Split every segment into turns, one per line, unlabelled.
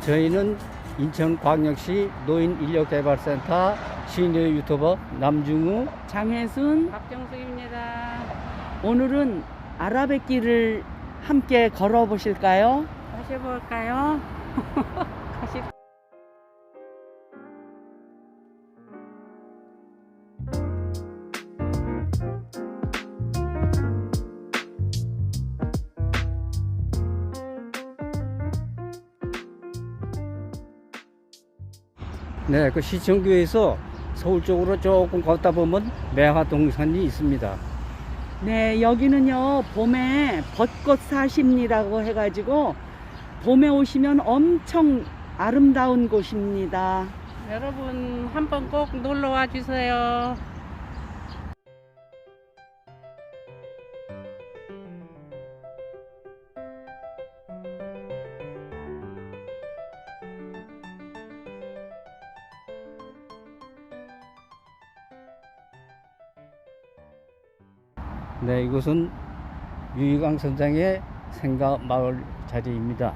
저희는 인천광역시 노인인력개발센터 시니어 유튜버 남중우
장혜순
박정숙입니다.
오늘은 아라뱃길을 함께 걸어보실까요?
해볼까요? 다시.
네, 그 시청교에서 서울 쪽으로 조금 걷다 보면 매화동산이 있습니다.
네, 여기는요, 봄에 벚꽃 사심리라고 해가지고, 봄에 오시면 엄청 아름다운 곳입니다.
여러분 한번 꼭 놀러 와 주세요.
네, 이곳은 유희강 선생의 생가 마을 자리입니다.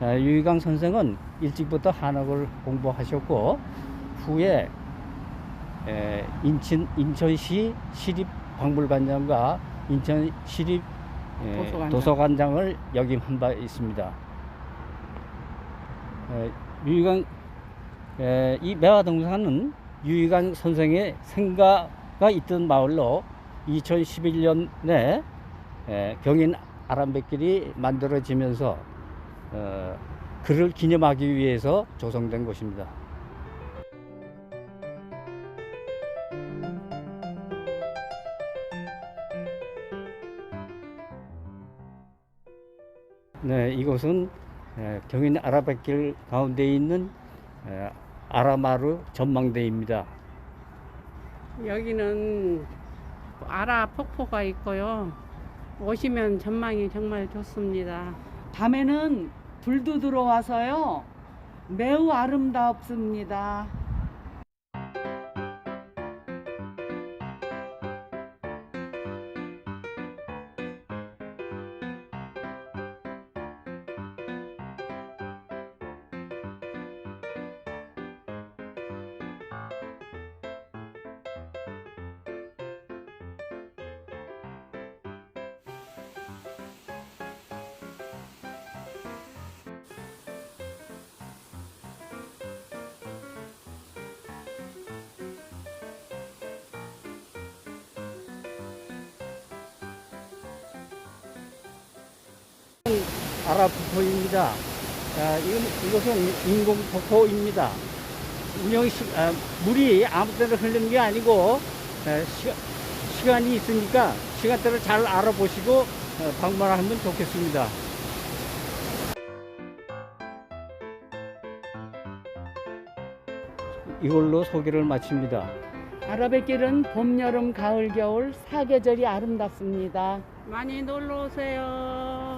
아, 유희강 선생은 일찍부터 한학을 공부하셨고 후에 에, 인천 인천시 시립박물관장과 인천 시립 에,
도서관장.
도서관장을 역임한 바 있습니다. 에, 유희강 에, 이 매화동산은 유희강 선생의 생가가 있던 마을로 2011년에 경인 아람뱃길이 만들어지면서 어, 그를 기념하기 위해서 조성된 곳입니다. 네, 이곳은 에, 경인 아라뱃길 가운데 있는 에, 아라마루 전망대입니다.
여기는 아라 폭포가 있고요. 오시면 전망이 정말 좋습니다.
밤에는 불도 들어와서요, 매우 아름답습니다.
아라폭포입니다. 자, 이건, 이것은 인공폭포입니다. 운영 시, 아, 물이 아무 때나 흐르는 게 아니고 에, 시간, 시간이 있으니까 시간대를 잘 알아보시고 어, 방문하면 좋겠습니다. 이걸로 소개를 마칩니다.
아라뱃길은 봄, 여름, 가을, 겨울 사계절이 아름답습니다.
많이 놀러 오세요.